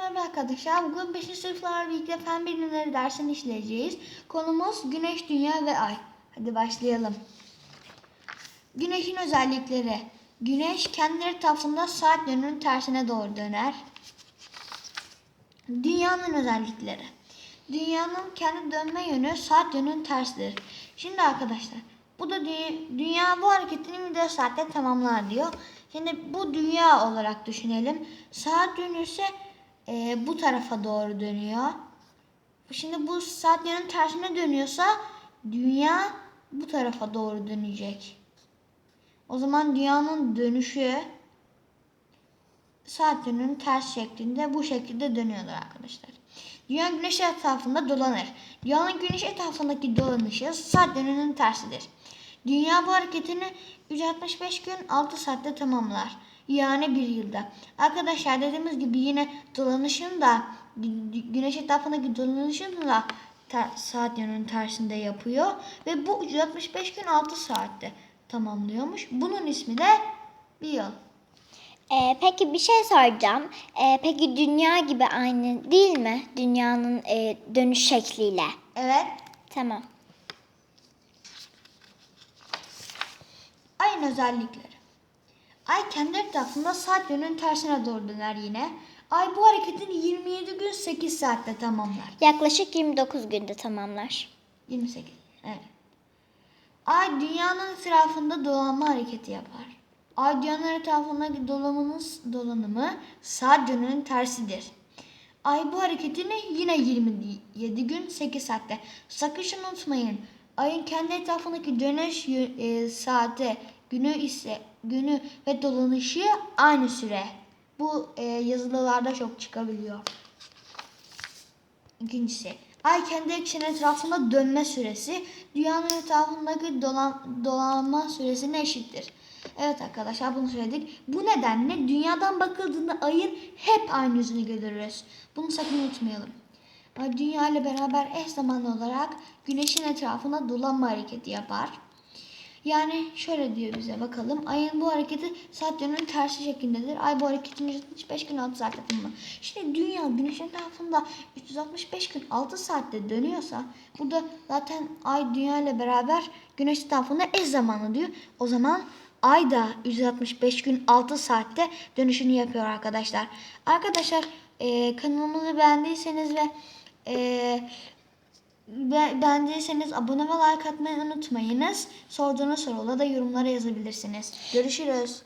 Merhaba arkadaşlar. Bugün 5. sınıflarla birlikte fen bilimleri dersini işleyeceğiz. Konumuz Güneş, Dünya ve Ay. Hadi başlayalım. Güneşin özellikleri. Güneş kendi etrafında saat yönünün tersine doğru döner. Dünyanın özellikleri. Dünyanın kendi dönme yönü saat yönünün tersidir. Şimdi arkadaşlar bu da dü- dünya bu hareketini 24 saatte tamamlar diyor. Şimdi bu dünya olarak düşünelim. Saat dönürse e, bu tarafa doğru dönüyor. Şimdi bu saat yönünün tersine dönüyorsa dünya bu tarafa doğru dönecek. O zaman dünyanın dönüşü saat yönünün ters şeklinde bu şekilde dönüyorlar arkadaşlar. Dünya güneş etrafında dolanır. Dünyanın güneş etrafındaki dolanışı saat yönünün tersidir. Dünya bu hareketini 365 gün 6 saatte tamamlar. Yani bir yılda. Arkadaşlar dediğimiz gibi yine dolanışın da gü- gü- güneş etrafındaki dolanışın da saat yönünün tersinde yapıyor. Ve bu 365 gün 6 saatte tamamlıyormuş. Bunun ismi de bir yıl. Ee, peki bir şey soracağım. Ee, peki dünya gibi aynı değil mi? Dünyanın e, dönüş şekliyle. Evet. Tamam. Ayın özellikleri. Ay kendi etrafında saat yönünün tersine doğru döner yine. Ay bu hareketini 27 gün 8 saatte tamamlar. Yaklaşık 29 günde tamamlar. 28. Evet. Ay dünyanın etrafında dolanma hareketi yapar. Ay dünyanın etrafındaki dolanımız, dolanımı saat yönünün tersidir. Ay bu hareketini yine 27 gün 8 saatte. Sakın unutmayın. Ayın kendi etrafındaki dönüş e, saati, günü ise günü ve dolanışı aynı süre. Bu e, yazılılarda çok çıkabiliyor. İkincisi, ay kendi ekseni etrafında dönme süresi dünyanın etrafındaki dolan, dolanma süresine eşittir. Evet arkadaşlar bunu söyledik. Bu nedenle dünyadan bakıldığında ayın hep aynı yüzünü görürüz. Bunu sakın unutmayalım. Ay dünya ile beraber eş zamanlı olarak güneşin etrafında dolanma hareketi yapar. Yani şöyle diyor bize bakalım. Ayın bu hareketi saat yönünün tersi şeklindedir. Ay bu hareketin 365 gün 6 saatte tamamlar. Şimdi dünya güneşin etrafında 365 gün 6 saatte dönüyorsa burada zaten ay dünya ile beraber güneş etrafında eş zamanlı diyor. O zaman ay da 365 gün 6 saatte dönüşünü yapıyor arkadaşlar. Arkadaşlar e, kanalımızı beğendiyseniz ve e, Beğendiyseniz abone ve like atmayı unutmayınız. Sorduğunuz soruları da yorumlara yazabilirsiniz. Görüşürüz.